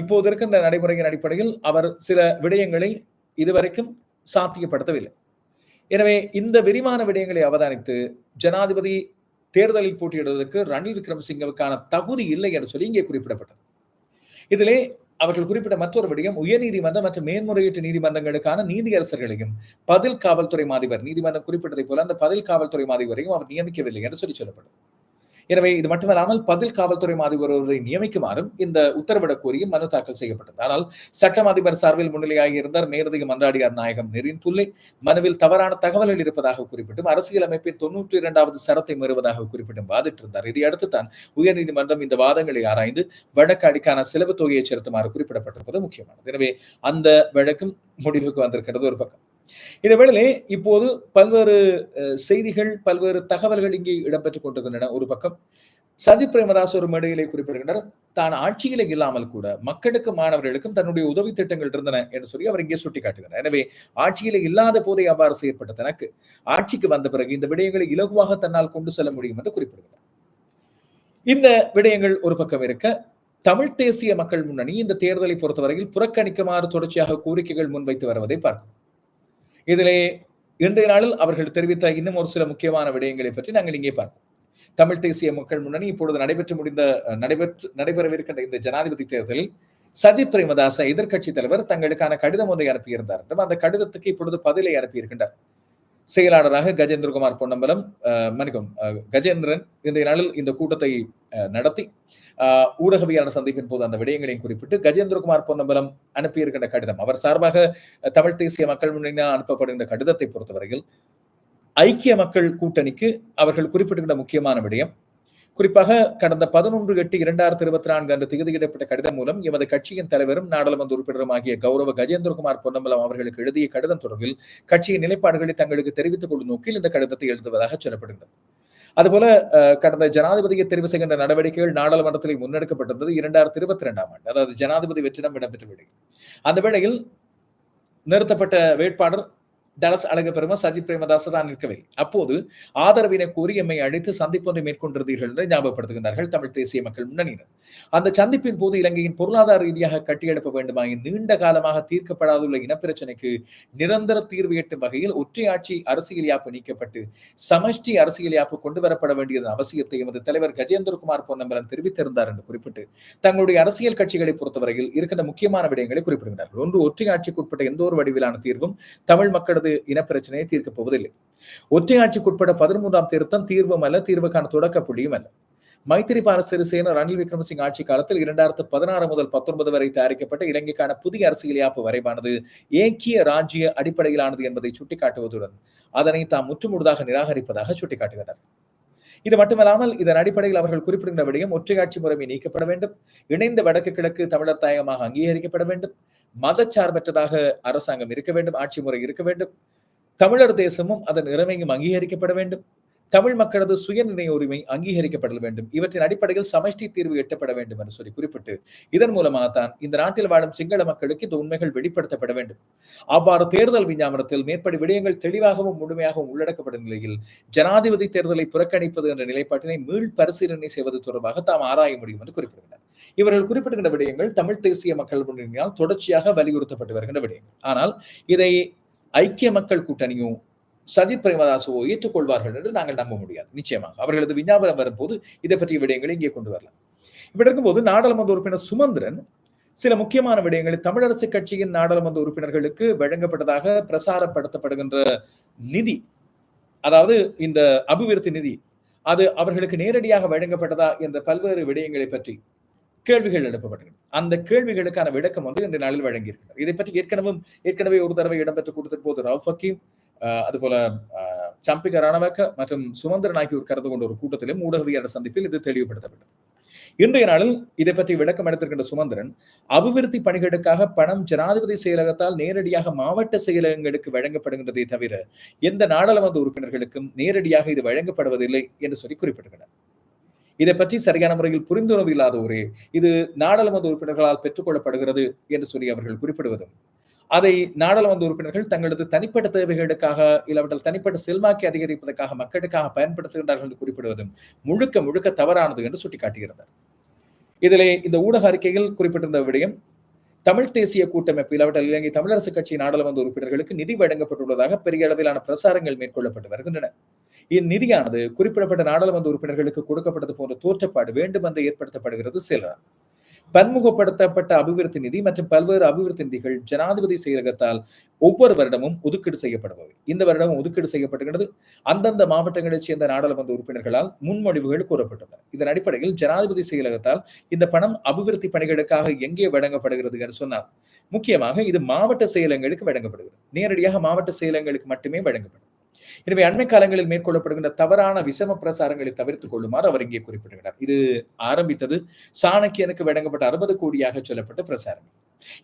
A: இப்போது இருக்கின்ற நடைமுறையின் அடிப்படையில் அவர் சில விடயங்களை இதுவரைக்கும் சாத்தியப்படுத்தவில்லை. எனவே இந்த விரிவான விடயங்களை அவதானித்து ஜனாதிபதி தேர்தலில் போட்டியிடுவதற்கு ரணில் விக்ரமசிங்கவுக்கான தகுதி இல்லை என்று சொல்லி இங்கே குறிப்பிடப்பட்டது. இதிலே அவர்கள் குறிப்பிட்ட மற்றொரு விடயம் உயர்நீதிமன்றம் மற்றும் மேன்முறையீட்டு நீதிமன்றங்களுக்கான நீதியரசர்களையும் பதில் காவல்துறை மாதிபர் நீதிமன்றம் குறிப்பிட்டதை போல அந்த பதில் காவல்துறை மாதிபரையும் அவர் நியமிக்கவில்லை என்று சொல்லி சொல்லப்பட்டது. எனவே இது மட்டுமல்லாமல் பதில் காவல்துறை அதிபர் ஒருவரை நியமிக்குமாறும் இந்த உத்தரவிடக் கோரியும் மனு தாக்கல் செய்யப்பட்டது ஆனால் சட்டம் அதிபர் சார்பில் முன்னிலையாகி இருந்தார் மேலதிக மன்றாடியார் நாயகம் நெறின் புல்லை மனுவில் தவறான தகவல்கள் இருப்பதாக குறிப்பிட்டும் அரசியல் அமைப்பின் தொன்னூற்றி இரண்டாவது சரத்தை மீறுவதாக குறிப்பிட்டும் வாதிட்டிருந்தார். இதையடுத்து தான் உயர்நீதிமன்றம் இந்த வாதங்களை ஆராய்ந்து வழக்கு அடிக்கான செலவு தொகையை செலுத்துமாறு குறிப்பிடப்பட்டிருப்பது முக்கியமானது. எனவே அந்த வழக்கும் முடிவுக்கு வந்திருக்கிறது ஒரு பக்கம். இந்த வேளையிலே இப்போது பல்வேறு செய்திகள் பல்வேறு தகவல்கள் இங்கே இடம்பெற்றுக் கொண்டிருக்கின்றன. ஒரு பக்கம் சஜித் பிரேமதாஸ் ஒரு மேடையிலே குறிப்பிடுகின்றனர் தான் ஆட்சியில இல்லாமல் கூட மக்களுக்கும் மாணவர்களுக்கும் தன்னுடைய உதவி திட்டங்கள் இருந்தன என்று சொல்லி அவர் இங்கே சுட்டிக்காட்டுகிறார். எனவே ஆட்சியில இல்லாத போதே அவ்வாறு செய்யப்பட்ட தனக்கு ஆட்சிக்கு வந்த பிறகு இந்த விடயங்களை இலகுவாக தன்னால் கொண்டு செல்ல முடியும் என்று குறிப்பிடுகிறார். இந்த விடயங்கள் ஒரு பக்கம் இருக்க தமிழ் தேசிய மக்கள் முன்னணி இந்த தேர்தலை பொறுத்தவரையில் புறக்கணிக்குமாறு தொடர்ச்சியாக கோரிக்கைகள் முன்வைத்து வருவதை பார்க்கும் இதிலே இன்றைய நாளில் அவர்கள் தெரிவித்த இன்னும் ஒரு சில முக்கியமான விடயங்களை பற்றி நாங்கள் இங்கே பார்ப்போம். தமிழ் தேசிய மக்கள் முன்னணி இப்பொழுது நடைபெற்று முடிந்த நடைபெற்று நடைபெறவிருக்கின்ற இந்த ஜனாதிபதி தேர்தலில் சதி பிரேமதாச எதிர்கட்சி தலைவர் தங்களுக்கான கடிதம் ஒன்றை அனுப்பியிருந்தார் என்றும் அந்த கடிதத்துக்கு இப்பொழுது பதிலை அனுப்பியிருக்கின்றார். செயலாளராக கஜேந்திரகுமார் பொன்னம்பலம் மன்னிக்கும் கஜேந்திரன் இன்றைய நாளில் இந்த கூட்டத்தை நடத்தி ஊடகவியான சந்திப்பின் போது அந்த விடயங்களையும் குறிப்பிட்டு கஜேந்திரகுமார் பொன்னம்பலம் அனுப்பியிருக்கின்ற கடிதம். அவர் சார்பாக தமிழ் தேசிய மக்கள் முன்னணியினால் அனுப்பப்படுகின்ற கடிதத்தை பொறுத்தவரையில் ஐக்கிய மக்கள் கூட்டணிக்கு அவர்கள் குறிப்பிட்டுகின்ற முக்கியமான விடயம் குறிப்பாக கடந்த பதினொன்று எட்டு இரண்டாயிரத்தி இருபத்தி நான்கு அன்று திகதியிடப்பட்ட கடிதம் மூலம் எமது கட்சியின் தலைவரும் நாடாளுமன்ற உறுப்பினரும் ஆகிய கௌரவ கஜேந்திரகுமார் பொன்னம்பலம் அவர்களுக்கு எழுதிய கடிதம் தொடர்பில் கட்சியின் நிலைப்பாடுகளை தங்களுக்கு தெரிவித்துக் கொள்ளும் நோக்கில் இந்த கடிதத்தை எழுதுவதாக சொல்லப்படுகிறது. அதுபோல கடந்த ஜனாதிபதியை தெரிவு செய்கின்ற நடவடிக்கைகள் நாடாளுமன்றத்தில் முன்னெடுக்கப்பட்டிருந்தது இரண்டாயிரத்தி இருபத்தி இரண்டாம் ஆண்டு அதாவது ஜனாதிபதி வெற்றிடம் இடம்பெற்ற வேளையில். அந்த வேளையில் நிறுத்தப்பட்ட வேட்பாளர் தனஸ் அழகு பெருமா சஜித் பிரேமதாச தான் நிற்கவில்லை அப்போது ஆதரவினை கூறி எம்மை அழைத்து சந்திப்பொன்றை மேற்கொண்டிருந்தீர்கள் என்று ஞாபகப்படுத்துகின்றார்கள் தமிழ் தேசிய மக்கள் முன்னணியினர். அந்த சந்திப்பின் போது இலங்கையின் பொருளாதார ரீதியாக கட்டியெழுப்ப வேண்டுமாயின் நீண்ட காலமாக தீர்க்கப்படாதுள்ள இனப்பிரச்சனைக்கு நிரந்தர தீர்வு எட்டும் வகையில் ஒற்றையாட்சி அரசியல் யாப்பு நீக்கப்பட்டு சமஷ்டி அரசியல் யாப்பு கொண்டு வரப்பட வேண்டியதன் அவசியத்தை எமது தலைவர் கஜேந்திரகுமார் பொன்னம்பலன் தெரிவித்திருந்தார் என்று குறிப்பிட்டு தங்களுடைய அரசியல் கட்சிகளை பொறுத்தவரையில் இருக்கின்ற முக்கியமான விடயங்களை குறிப்பிடுகிறார்கள் ஒன்று ஒற்றை உட்பட்ட எந்த ஒரு வடிவிலான தீர்வும் தமிழ் மக்கள் அவர்களது இனப்பிரச்சனையை தீர்க்கப் போவதில்லை. ஒற்றையாட்சிக்குட்பட பதிமூன்றாம் திருத்தம் தீர்வும் அல்ல தீர்வுக்கான தொடக்க புள்ளியும் அல்ல. மைத்திரிபால சிறிசேன ரணில் விக்ரமசிங் ஆட்சி காலத்தில் இரண்டாயிரத்து பதினாறு முதல் பத்தொன்பது வரை தயாரிக்கப்பட்ட இலங்கைக்கான புதிய அரசியல் யாப்பு வரைவானது ஏக்கிய ராஜ்ய அடிப்படையிலானது என்பதை சுட்டிக்காட்டுவதுடன் அதனை தாம் முற்றுமுழுதாக நிராகரிப்பதாக சுட்டிக்காட்டுகின்றனர். இது மட்டுமல்லாமல் இதன் அடிப்படையில் அவர்கள் குறிப்பிடுகின்ற விடயம் ஒற்றையாட்சி முறைமை நீக்கப்பட வேண்டும். இணைந்த வடக்கு கிழக்கு தமிழர் தாயகமாக அங்கீகரிக்கப்பட வேண்டும். மதச்சார்பற்றதாக அரசாங்கம் இருக்க வேண்டும் ஆட்சி முறை இருக்க வேண்டும். தமிழர் தேசமும் அதன் இறைமையும் அங்கீகரிக்கப்பட வேண்டும். தமிழ் மக்களது சுயநிர்ணய உரிமை அங்கீகரிக்கப்பட வேண்டும். இவற்றின் அடிப்படையில் சமஷ்டி தீர்வு எட்டப்பட வேண்டும் என்று சொல்லி குறிப்பிட்டு இதன் மூலமாக தான் இந்த நாட்டில் வாழும் சிங்கள மக்களுக்கு இந்த உண்மைகள் வெளிப்படுத்தப்பட வேண்டும். அவ்வாறு தேர்தல் விஞ்ஞாபனத்தில் மேற்படி விடயங்கள் தெளிவாகவும் முழுமையாகவும் உள்ளடக்கப்படும் நிலையில் ஜனாதிபதி தேர்தலை புறக்கணிப்பது என்ற நிலைப்பாட்டினை மீள் பரிசீலனை செய்வது தொடர்பாக தாம் ஆராய முடியும் என்று குறிப்பிடுகின்றனர். இவர்கள் குறிப்பிடுகின்ற விடயங்கள் தமிழ் தேசிய மக்கள் முன்னணியால் தொடர்ச்சியாக வலியுறுத்தப்பட்டு வருகின்ற விடயங்கள். ஆனால் இதை ஐக்கிய மக்கள் கூட்டணியும் சஜித் பிரேமதாசுவோ ஏற்றுக்கொள்வார்கள் என்று நாங்கள் நம்ப முடியாது. நிச்சயமாக. அவர்களது விஞ்ஞாபனம் வரும்போது இதை பற்றிய விடயங்களை இங்கே கொண்டு வரலாம். இப்படி இருக்கும்போது நாடாளுமன்ற உறுப்பினர் சுமந்திரன் சில முக்கியமான விடயங்களை தமிழரசு கட்சியின் நாடாளுமன்ற உறுப்பினர்களுக்கு வழங்கப்பட்டதாக பிரசாரப்படுத்தப்படுகின்ற நிதி அதாவது இந்த அபிவிருத்தி நிதி அது அவர்களுக்கு நேரடியாக வழங்கப்பட்டதா என்ற பல்வேறு விடயங்களை பற்றி கேள்விகள் எழுப்பப்பட்டன அந்த கேள்விகளுக்கான விளக்கம் வந்து இந்த நாளில் வழங்கியிருக்கிறார். இதை பற்றி ஏற்கனவே ஏற்கனவே ஒரு தடவை இடம்பெற்ற கூட்டத்தின் போது ரவ் ஃபக்கீம் அதுபோல சம்பிக ரணவக்க மற்றும் சுமந்திரன் ஆகியோர் கலந்து கொண்ட ஒரு கூட்டத்திலும் ஊடகவியலாளர் சந்திப்பில் இது தெளிவுபடுத்தப்பட்டது இன்றைய நாளில் இதை பற்றி விளக்கம் எடுத்திருக்கின்ற சுமந்திரன் அபிவிருத்தி பணிகளுக்காக பணம் ஜனாதிபதி செயலகத்தால் நேரடியாக மாவட்ட செயலகங்களுக்கு வழங்கப்படுகின்றதை தவிர எந்த நாடாளுமன்ற உறுப்பினர்களுக்கும் நேரடியாக இது வழங்கப்படுவதில்லை என்று சொல்லி குறிப்பிடுகிறார் இதை பற்றி சரியான முறையில் புரிந்துணர்வு இல்லாத ஒரே இது நாடாளுமன்ற உறுப்பினர்களால் பெற்றுக்கொள்ளப்படுகிறது என்று சொல்லி அவர்கள் குறிப்பிடுவதும் அதை நாடாளுமன்ற உறுப்பினர்கள் தங்களது தனிப்பட்ட தேவைகளுக்காக இல்லாவிட்டால் தனிப்பட்ட செல்வாக்கை அதிகரிப்பதற்காக மக்களுக்காக பயன்படுத்துகின்றார்கள் என்று குறிப்பிடுவதும் முழுக்க முழுக்க தவறானது என்று சுட்டிக்காட்டுகிறார் இதிலே இந்த ஊடக அறிக்கையில் குறிப்பிட்டிருந்த விடயம் தமிழ் தேசிய கூட்டமைப்பு இல்லாவிட்டால் இலங்கை தமிழரசு கட்சி நாடாளுமன்ற உறுப்பினர்களுக்கு நிதி வழங்கப்பட்டுள்ளதாக பெரிய அளவிலான பிரசாரங்கள் மேற்கொள்ளப்பட்டு வருகின்றன. இந்நிதியானது குறிப்பிடப்பட்ட நாடாளுமன்ற உறுப்பினர்களுக்கு கொடுக்கப்பட்டது போன்ற தோற்றப்பாடு வேண்டுமென்று ஏற்படுத்தப்படுகிறது சிலர் பன்முகப்படுத்தப்பட்ட அபிவிருத்தி நிதி மற்றும் பல்வேறு அபிவிருத்தி நிதிகள் ஜனாதிபதி செயலகத்தால் ஒவ்வொரு வருடமும் ஒதுக்கீடு செய்யப்படுபவை. இந்த வருடமும் ஒதுக்கீடு செய்யப்படுகிறது அந்தந்த மாவட்டங்களைச் சேர்ந்த நாடாளுமன்ற உறுப்பினர்களால் முன்மொழிவுகள் கூறப்பட்டன இதன் அடிப்படையில் ஜனாதிபதி செயலகத்தால் இந்த பணம் அபிவிருத்தி பணிகளுக்காக எங்கே வழங்கப்படுகிறது என்று சொன்னார் முக்கியமாக இது மாவட்ட செயலகங்களுக்கு வழங்கப்படுகிறது. நேரடியாக மாவட்ட செயலகங்களுக்கு மட்டுமே வழங்கப்படும். எனவே அண்மை காலங்களில் மேற்கொள்ளப்படுகின்ற தவறான விஷம பிரசாரங்களை தவிர்த்துக் கொள்ளுமாறு அவர் இங்கே குறிப்பிடுகிறார். இது ஆரம்பித்தது. சாணக்கியனுக்கு வழங்கப்பட்ட அறுபது கோடியாக சொல்லப்பட்ட பிரசாரம்.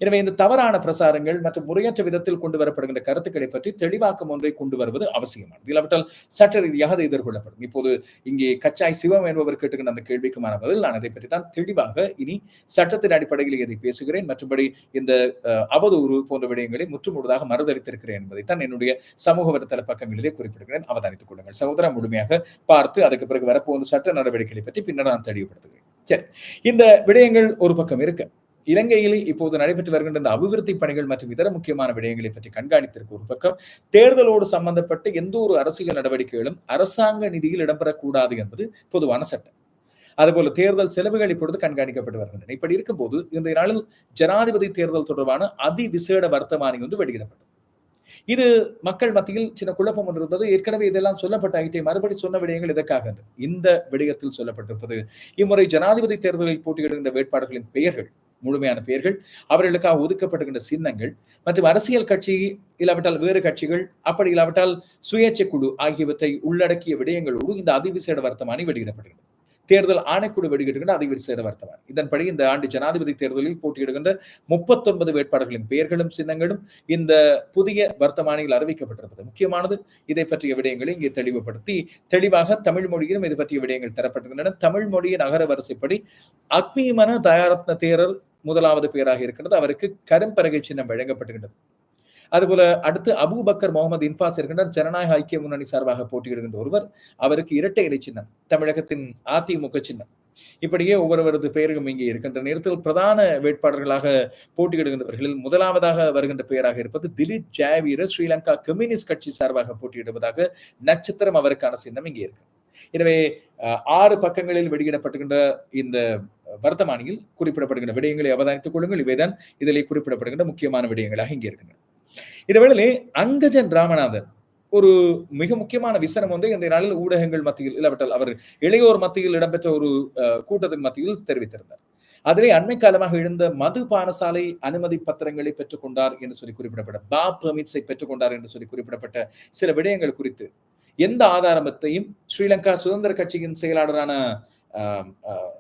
A: எனவே இந்த தவறான பிரசாரங்கள் மற்றும் முறையற்ற விதத்தில் கொண்டு வரப்படுகின்ற கருத்துக்களை பற்றி தெளிவாக்கம் ஒன்றை கொண்டு வருவது அவசியமானது. இல்லாவிட்டால் சட்ட ரீதியாக அது எதிர்கொள்ளப்படும். இப்போது இங்கே கச்சாய் சிவம் என்பவர் கேட்டுக்கின்ற அந்த கேள்விக்குமான பதில் நான் இதை பற்றி தான் தெளிவாக இனி சட்டத்தின் அடிப்படையில் இதை பேசுகிறேன். மற்றபடி இந்த அவதூறு போன்ற விடயங்களை முற்றுமுழுதாக மறுதளித்திருக்கிறேன் என்பதை தான் என்னுடைய சமூக வலைத்தள பக்கங்களிலே குறிப்பிடுகிறேன். அவதானித்துக் கொள்ளுங்கள். சகோதரா முழுமையாக பார்த்து அதுக்கு பிறகு வரப்போகிற சட்ட நடவடிக்கைகளை பற்றி பின்னர் நான் தெளிவுபடுத்துகிறேன். சரி. இந்த விடயங்கள் ஒரு பக்கம் இருக்கு. இலங்கையில் இப்போது நடைபெற்று வருகின்ற இந்த அபிவிருத்தி பணிகள் மற்றும் இதர முக்கியமான விடயங்களை பற்றி கண்காணித்திருக்கு ஒரு பக்கம் தேர்தலோடு சம்பந்தப்பட்ட எந்த ஒரு அரசியல் நடவடிக்கைகளும் அரசாங்க நிதியில் இடம்பெறக்கூடாது என்பது பொதுவான சட்டம். அதுபோல தேர்தல் செலவுகள் இப்பொழுது கண்காணிக்கப்பட்டு வருகின்றன. இப்படி இருக்கும்போது இந்த நாளில் ஜனாதிபதி தேர்தல் தொடர்பான அதிவிசேட வர்த்தமானி வந்து வெளியிடப்பட்டது. இது மக்கள் மத்தியில் சின்ன குழப்பம் ஒன்று இருந்தது. ஏற்கனவே இதெல்லாம் சொல்லப்பட்ட ஐட்டை மறுபடி சொன்ன விடயங்கள் இதற்காக இந்த விடயத்தில் சொல்லப்பட்டிருப்பது இம்முறை ஜனாதிபதி தேர்தலில் போட்டியிடுகின்ற வேட்பாளர்களின் பெயர்கள். முழுமையான பெயர்கள் அவர்களுக்காக ஒதுக்கப்படுகின்ற சின்னங்கள் மற்றும் அரசியல் கட்சி இல்லாவிட்டால் வேறு கட்சிகள் அப்படி இல்லாவிட்டால் சுயேட்சை குழு ஆகியவற்றை உள்ளடக்கிய விடயங்களோடு இந்த அதிவிசேட வர்த்தமானி வெளியிடப்படுகிறது தேர்தல் ஆணைக்குழு வெளியிடுகின்ற அதிவிசேட வர்த்தமானி. இதன்படி இந்த ஆண்டு ஜனாதிபதி தேர்தலில் போட்டியிடுகின்ற முப்பத்தொன்பது வேட்பாளர்களின் பெயர்களும் சின்னங்களும் இந்த புதிய வர்த்தமானியில் அறிவிக்கப்பட்டிருப்பது. முக்கியமானது இதை பற்றிய விடயங்களை இங்கே தெளிவுபடுத்தி தெளிவாக தமிழ் மொழியிலும் இது பற்றிய விடயங்கள் தரப்பட்டிருக்கின்றன. தமிழ் மொழியின் அகர வரிசைப்படி அக்மிமன தயாரத்ன தேரர் முதலாவது பேராக இருக்கின்றது. அவருக்கு கரும்பரகை சின்னம் வழங்கப்படுகின்றது அதுபோல அடுத்து அபுபக்கர் முகமது இன்பாஸ் இருக்கின்றார் ஜனநாயக ஐக்கிய முன்னணி சார்பாக போட்டியிடுகின்ற ஒருவர் அவருக்கு இரட்டை இலை சின்னம் தமிழகத்தின் அதிமுக சின்னம். இப்படியே ஒவ்வொருவரது பெயரும் இங்கே இருக்கின்ற நேரத்தில் பிரதான வேட்பாளர்களாக போட்டியிடுகின்றவர்களில் முதலாவதாக வருகின்ற பெயராக இருப்பது திலீப் ஜாவீர. ஸ்ரீலங்கா கம்யூனிஸ்ட் கட்சி சார்பாக போட்டியிடுவதாக நட்சத்திரம் அவருக்கான சின்னம் இங்கே இருக்கு. எனவே ஆறு பக்கங்களில் வெளியிடப்பட்டுகின்ற இந்த வர்த்தமானியில் குறிப்பிடப்படுகின்ற விடயங்களை அவதானித்துக் கொள்ளுங்கள். இவைதான் இதிலே குறிப்பிடப்படுகின்ற முக்கியமான விடயங்களாக இங்கே இருக்கின்றன. இதேவேளை அங்கஜன் ராமநாதன் ஒரு மிக முக்கியமான விசனம் வந்து இந்த நாளில் ஊடகங்கள் மத்தியில் இல்லாவிட்டால் அவர் இளையோர் மத்தியில் இடம்பெற்ற ஒரு கூட்டத்தின் மத்தியில் தெரிவித்திருந்தார். அதிலே அண்மை காலமாக எழுந்த மது பானசாலை அனுமதி பத்திரங்களை பெற்றுக்கொண்டார் என்று சொல்லி குறிப்பிடப்பட்ட பா பெர்மிட்ஸை பெற்றுக்கொண்டார் என்று சொல்லி குறிப்பிடப்பட்ட சில விடயங்கள் குறித்து எந்த ஆதாரத்தையும் ஸ்ரீலங்கா சுதந்திர கட்சியின் செயலாளரான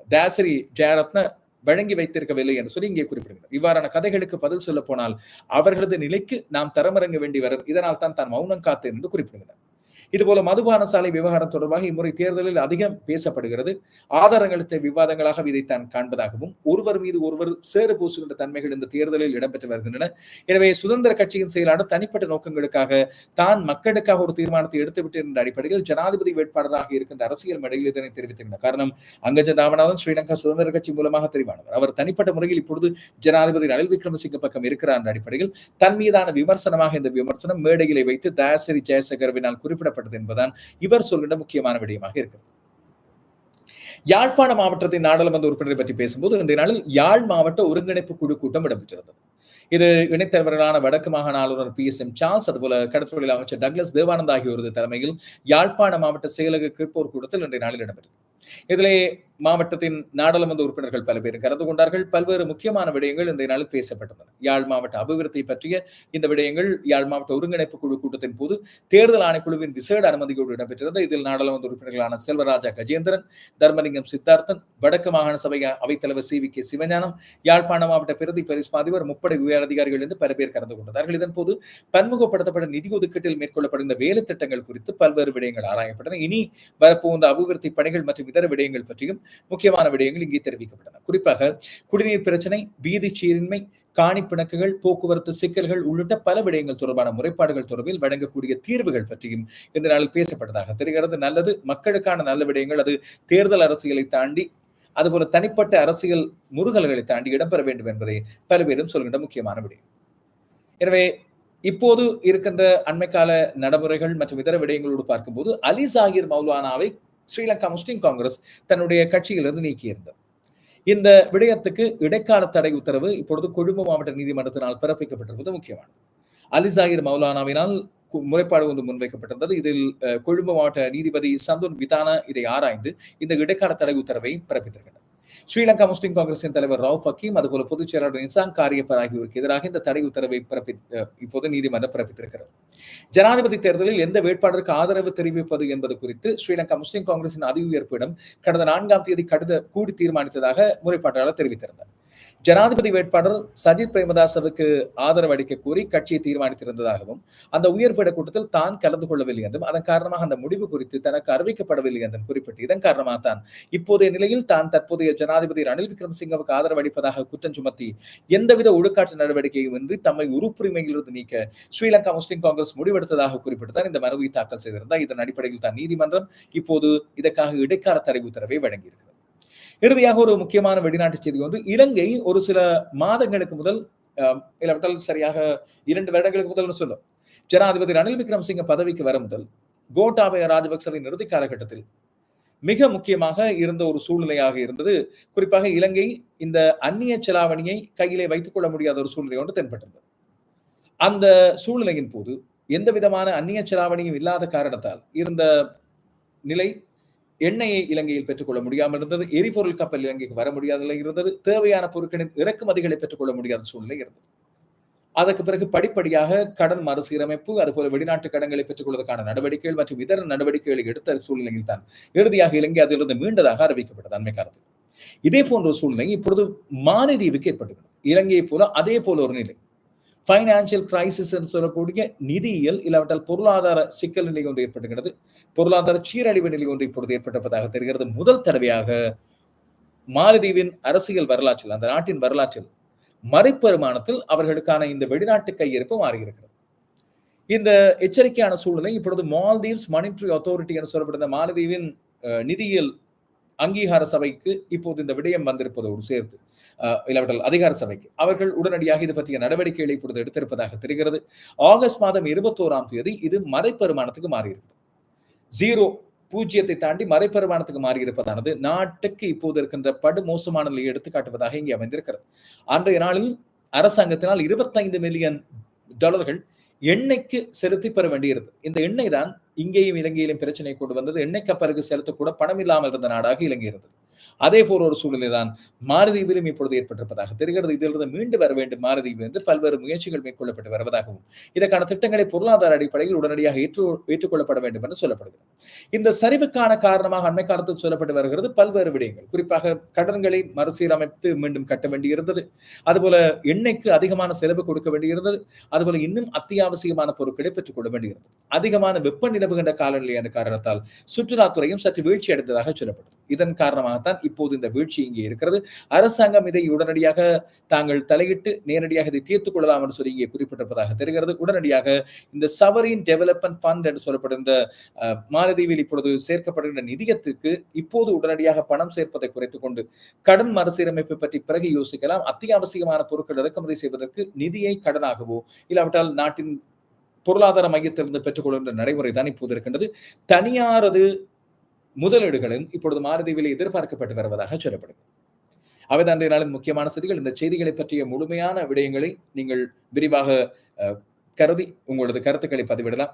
A: தாசரி ஜெயரத்ன வழங்கி வைத்திருக்கவில்லை என்று சொல்லி இங்கே குறிப்பிடுகிறார். இவ்வாறான கதைகளுக்கு பதில் சொல்ல போனால் அவர்களது நிலைக்கு நாம் தரமிறங்க வேண்டி வரும். இதனால் தான் தான் மௌனம் காத்தேன் என்று குறிப்பிடுகிறார். இதுபோல மதுபான சாலை விவகாரம் தொடர்பாக இம்முறை தேர்தலில் அதிகம் பேசப்படுகிறது. ஆதாரங்களுக்கு விவாதங்களாக இதைத்தான் காண்பதாகவும் ஒருவர் மீது ஒருவர் சேறு பூசுகின்ற தன்மைகள் இந்த தேர்தலில் இடம்பெற்று வருகின்றன. எனவே சுதந்திர கட்சியின் செயலாளர் தனிப்பட்ட நோக்கங்களுக்காக தான் மக்களுக்காக ஒரு தீர்மானத்தை எடுத்துவிட்டு என்ற அடிப்படையில் ஜனாதிபதி வேட்பாளராக இருக்கின்ற அரசியல் மேடையில் இதனை தெரிவித்திருக்கிறார் காரணம் அங்கஜன் ராமநாதன் ஸ்ரீலங்கா சுதந்திர கட்சி மூலமாக தெரிவானவர். அவர் தனிப்பட்ட முறையில் இப்பொழுது ஜனாதிபதி ரணில் விக்ரமசிங்க பக்கம் இருக்கிறார் என்ற அடிப்படையில் தன் மீதான விமர்சனமாக இந்த விமர்சனம் மேடையிலே வைத்து தயாசிரி ஜெயசகர்வினால் குறிப்பிட கொண்டாடப்பட்டது என்பதுதான் இவர் சொல்கின்ற முக்கியமான விடயமாக இருக்கிறது. யாழ்ப்பாண மாவட்டத்தின் நாடாளுமன்ற உறுப்பினரை பற்றி பேசும்போது இன்றைய நாளில் யாழ் மாவட்ட ஒருங்கிணைப்பு குழு கூட்டம் இடம்பெற்றிருந்தது. இது இணைத்தலைவர்களான வடக்கு மாகாண ஆளுநர் பி எஸ் எம் சார்ஸ் அதுபோல கடற்தொழில் அமைச்சர் டக்ளஸ் தேவானந்த் ஆகியோரது தலைமையில் யாழ்ப்பாண மாவட்ட செயலக கேட்போர் கூட்டத்தில் இன்றைய நாளில் இடம்பெற்றது. இதிலே மாவட்டத்தின் நாடாளுமன்ற உறுப்பினர்கள் பல பேர் கலந்து கொண்டார்கள். பல்வேறு முக்கியமான விடயங்கள் இந்த நாளில் பேசப்பட்டன. யாழ் மாவட்ட அபிவிருத்தி பற்றிய இந்த விடயங்கள் யாழ் மாவட்ட ஒருங்கிணைப்பு குழு கூட்டத்தின் போது தேர்தல் ஆணைக்குழுவின் விசேட அனுமதியோடு இடம்பெற்றிருந்த இதில் நாடாளுமன்ற உறுப்பினர்களான செல்வராஜா கஜேந்திரன் தர்மலிங்கம் சித்தார்த்தன் வடக்கு மாகாண சபை அவைத்தலைவர் சி வி கே சிவஞானம் யாழ்ப்பாண மாவட்ட பிரதி பரிசு அதிபர் முப்படை உயர் அதிகாரிகள் என்று பல பேர் கலந்து கொண்டார்கள் இதன் போது பன்முகப்படுத்தப்பட்ட நிதி ஒதுக்கீட்டில் மேற்கொள்ளப்படுகின்ற வேலை திட்டங்கள் குறித்து பல்வேறு விடயங்கள் ஆராயப்பட்டன. இனி வரப்போகின்ற அபிவிருத்தி பணிகள் மற்றும் இதர விடயங்கள் பற்றியும் முக்கியமான விடயங்கள் இங்கே தெரிவிக்கப்பட்டன. குறிப்பாக குடிநீர் பிரச்சனை வீதி சீரின்மை காணி பிணக்குகள் போக்குவரத்து சிக்கல்கள் உள்ளிட்ட பல விடயங்கள் தொடர்பான முறைப்பாடுகள் தொடர்பில் வழங்கக்கூடிய தீர்வுகள் பற்றியும் இந்த நாளில் பேசப்பட்டதாக தெரிகிறது. நல்லது மக்களுக்கான நல்ல விடயங்கள் அது தேர்தல் அரசியலை தாண்டி அதுபோல தனிப்பட்ட அரசியல் முருகல்களை தாண்டி இடம்பெற வேண்டும் என்பதை பல பேரும் சொல்கின்ற முக்கியமான விடயம். எனவே இப்போது இருக்கின்ற அண்மைக்கால நடைமுறைகள் மற்றும் இதர விடயங்களோடு பார்க்கும்போது அலி சாகிர் மௌலானாவை ஸ்ரீலங்கா முஸ்லிம் காங்கிரஸ் தன்னுடைய கட்சியிலிருந்து நீக்கியிருந்தது. இந்த விடயத்துக்கு இடைக்கால தடை உத்தரவு இப்பொழுது கொழும்பு மாவட்ட நீதிமன்றத்தினால் பிறப்பிக்கப்பட்டிருப்பது முக்கியமானது. அலிசாயிர் மௌலானாவினால் முறைப்பாடு ஒன்று முன்வைக்கப்பட்டிருந்தது. இதில் கொழும்பு மாவட்ட நீதிபதி சந்துன் விதானா இதை ஆராய்ந்து இந்த இடைக்கால தடை உத்தரவை பிறப்பித்திருக்கிறார் ஸ்ரீலங்கா முஸ்லிம் காங்கிரசின் தலைவர் ராவ் ஃபக்கீம் அதுபோல பொதுச் செயலாளர் நிசாங் காரியப்பர் ஆகியோருக்கு எதிராக இந்த தடை உத்தரவை பிறப்பி இப்போது நீதிமன்றம் பிறப்பித்திருக்கிறது. ஜனாதிபதி தேர்தலில் எந்த வேட்பாளருக்கு ஆதரவு தெரிவிப்பது என்பது குறித்து ஸ்ரீலங்கா முஸ்லிம் காங்கிரசின் அதிவுயர்ப்பிடம் கடந்த நான்காம் தேதி கடித கூடி தீர்மானித்ததாக முறைப்பாட்டாளர் தெரிவித்திருந்தார். ஜனாதிபதி வேட்பாளர் சஜித் பிரேமதாசவுக்கு ஆதரவு அளிக்க கோரி கட்சியை தீர்மானித்திருந்ததாகவும் அந்த உயர்பீட கூட்டத்தில் தான் கலந்து கொள்ளவில்லை என்றும் அதன் காரணமாக அந்த முடிவு குறித்து தனக்கு அறிவிக்கப்படவில்லை என்றும் குறிப்பிட்டு இதன் காரணமாக தான் இப்போதைய நிலையில் தான் தற்போதைய ஜனாதிபதி ரணில் விக்ரமசிங்கவுக்கு ஆதரவு அளிப்பதாக குற்றம் சுமத்தி எந்தவித ஒழுக்காற்று நடவடிக்கையும் இன்றி தம்மை உறுப்புரிமையிலிருந்து நீக்க ஸ்ரீலங்கா முஸ்லிம் காங்கிரஸ் முடிவெடுத்ததாக குறிப்பிட்டு தான் இந்த மனுவை தாக்கல் செய்திருந்தார். இதன் அடிப்படையில் தான் நீதிமன்றம் இப்போது இதற்காக இடைக்கால தடை உத்தரவை வழங்கியிருக்கிறது. இறுதியாக ஒரு முக்கியமான வெளிநாட்டு செய்தி ஒன்று இலங்கை ஒரு சில மாதங்களுக்கு முதல் இல்லாவிட்டால் சரியாக இரண்டு வருடங்களுக்கு முதல் சொல்லும். ஜனாதிபதி ரணில் விக்ரமசிங்க பதவிக்கு வர முதல் கோட்டாபய ராஜபக்சவின் இறுதி காலகட்டத்தில் மிக முக்கியமாக இருந்த ஒரு சூழ்நிலையாக இருந்தது. குறிப்பாக இலங்கை இந்த அந்நிய செலாவணியை கையிலே வைத்துக் கொள்ள முடியாத ஒரு சூழ்நிலை ஒன்று தென்பட்டிருந்தது. அந்த சூழ்நிலையின் போது எந்த விதமான அந்நிய செலாவணியும் இல்லாத காரணத்தால் இருந்த நிலை எண்ணெயை இலங்கையில் பெற்றுக்கொள்ள முடியாமல் இருந்தது. எரிபொருள் கப்பல் இலங்கைக்கு வர முடியாத நிலை இருந்தது. தேவையான பொருட்களின் இறக்குமதிகளை பெற்றுக்கொள்ள முடியாத சூழ்நிலை இருந்தது. அதற்கு பிறகு படிப்படியாக கடன் மறுசீரமைப்பு அதுபோல வெளிநாட்டு கடன்களை பெற்றுக்கொள்வதற்கான நடவடிக்கைகள் மற்றும் இதர நடவடிக்கைகளை எடுத்த சூழ்நிலையில் தான் இறுதியாக இலங்கை அதிலிருந்து மீண்டதாக அறிவிக்கப்பட்டது அண்மை காலத்தில். இதே போன்ற ஒரு சூழ்நிலை இப்பொழுது மாலதீவுக்கு ஏற்பட்டுள்ளது. இலங்கையை போல அதே போல ஒரு நிலை. ஃபைனான்சியல் கிரைசிஸ் என்று சொல்லக்கூடிய நிதியியல் இல்லாவிட்டால் பொருளாதார சிக்கல் நிலை ஒன்று ஏற்படுகிறது பொருளாதார சீரழிவு நிலை ஒன்று இப்பொழுது ஏற்பட்டிருப்பதாக தெரிகிறது. முதல் தடவையாக மாலதீவின் அரசியல் வரலாற்றில் அந்த நாட்டின் வரலாற்றில் மறைப்பெருமானத்தில் அவர்களுக்கான இந்த வெளிநாட்டு கையிருப்பு மாறியிருக்கிறது. இந்த எச்சரிக்கையான சூழ்நிலை இப்பொழுது மால்தீவ்ஸ் மானிட்டரி அத்தாரிட்டி என்று சொல்லப்படுகிற மாலதீவின் நிதியியல் அங்கீகார சபைக்கு இப்போது இந்த விடயம் வந்திருப்பதோடு சேர்த்து இல்லாவிட்டால் அதிகார சபைக்கு. அவர்கள் உடனடியாக இது பற்றிய நடவடிக்கைகளை இப்பொழுது எடுத்திருப்பதாக தெரிகிறது. ஆகஸ்ட் மாதம் இருபத்தோராம் தேதி இது மறைப்பெருமானத்துக்கு மாறியிருக்கிறது. ஜீரோ பூஜ்ஜியத்தை தாண்டி மறைப்பெருமானத்துக்கு மாறி இருப்பதானது நாட்டுக்கு இப்போது இருக்கின்ற படு மோசமான நிலையை எடுத்து காட்டுவதாக இங்கே அமைந்திருக்கிறது. அன்றைய நாளில் அரசாங்கத்தினால் இருபத்தைந்து மில்லியன் டாலர்கள் எண்ணெய்க்கு செலுத்தி பெற வேண்டியிருந்தது. இந்த எண்ணெய் தான் இங்கேயும் இலங்கையிலும் பிரச்சனை கொண்டு வந்தது. எண்ணெய் கப்பலுக்கு செலுத்தக்கூட பணம் இல்லாமல் இருந்த நாடாக இலங்கை இருந்தது அதே போல் ஒரு சூழ்நிலை தான் மாலதீவிலும் இப்பொழுது ஏற்பட்டிருப்பதாக தெரிகிறது. இதிலிருந்து மீண்டு வர வேண்டும் மாலதீவு என்று பல்வேறு முயற்சிகள் மேற்கொள்ளப்பட்டு வருவதாகவும் இதற்கான திட்டங்களை பொருளாதார அடிப்படையில் உடனடியாக ஏற்று ஏற்றுக்கொள்ளப்பட வேண்டும் என்று சொல்லப்படுகிறது. இந்த சரிவுக்கான காரணமாக அண்மை காலத்தில் சொல்லப்பட்டு வருகிறது பல்வேறு விடயங்கள். குறிப்பாக கடன்களை மறுசீரமைத்து மீண்டும் கட்ட வேண்டியிருந்தது. அதுபோல எண்ணெய்க்கு அதிகமான செலவு கொடுக்க வேண்டியிருந்தது. அதுபோல இன்னும் அத்தியாவசியமான பொருட்களை பெற்றுக் கொள்ள வேண்டியிருந்தது. அதிகமான வெப்ப நிலவுகின்ற காலநிலையான காரணத்தால் சுற்றுலாத்துறையும் சற்று வீழ்ச்சி அடைந்ததாக சொல்லப்பட்டது இதன் காரணமாகத்தான் இப்போது இந்த வீழ்ச்சி இங்கே இருக்கிறது. அரசாங்கம் இதை உடனடியாக தாங்கள் தலையிட்டு நேரடியாக இதை தீர்த்துக் கொள்ளலாம் என்று சொல்லி இங்கே குறிப்பிட்டிருப்பதாக தெரிகிறது. உடனடியாக இந்த சவரின் டெவலப்மெண்ட் ஃபண்ட் என்று சொல்லப்படுகின்ற மாலதீவில் இப்பொழுது சேர்க்கப்படுகின்ற நிதியத்துக்கு இப்போது உடனடியாக பணம் சேர்ப்பதை குறைத்துக் கொண்டு கடன் மறுசீரமைப்பு பற்றி பிறகு யோசிக்கலாம். அத்தியாவசியமான பொருட்கள் இறக்குமதி செய்வதற்கு நிதியை கடனாகவோ இல்லாவிட்டால் நாட்டின் பொருளாதார மையத்திலிருந்து பெற்றுக்கொள்கின்ற நடைமுறை தான் இப்போது இருக்கின்றது. தனியாரது முதலீடுகளும் இப்பொழுது மாலதீவில் எதிர்பார்க்கப்பட்டு வருவதாக சொல்லப்படுது. அவைதான் இன்றைய நாளின் முக்கியமான செய்திகள். இந்த செய்திகளை பற்றிய முழுமையான விடயங்களை நீங்கள் விரிவாக கருதி உங்களது கருத்துக்களை பதிவிடலாம்.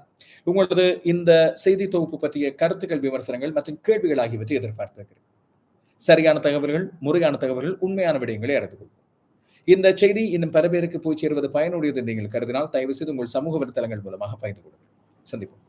A: உங்களது இந்த செய்தி தொகுப்பு பற்றிய கருத்துக்கள் விமர்சனங்கள் மற்றும் கேள்விகள் ஆகியவற்றை எதிர்பார்த்திருக்கிறேன். சரியான தகவல்கள் முறையான தகவல்கள் உண்மையான விடயங்களை அறிந்து கொள்ளும் இந்த செய்தி இன்னும் பல பேருக்கு போய் சேருவது பயனுடையது நீங்கள் கருதினால் தயவு செய்து உங்கள் சமூக வலைத்தளங்கள் மூலமாக பகிர்ந்து கொள்ளுங்கள். சந்திப்போம்.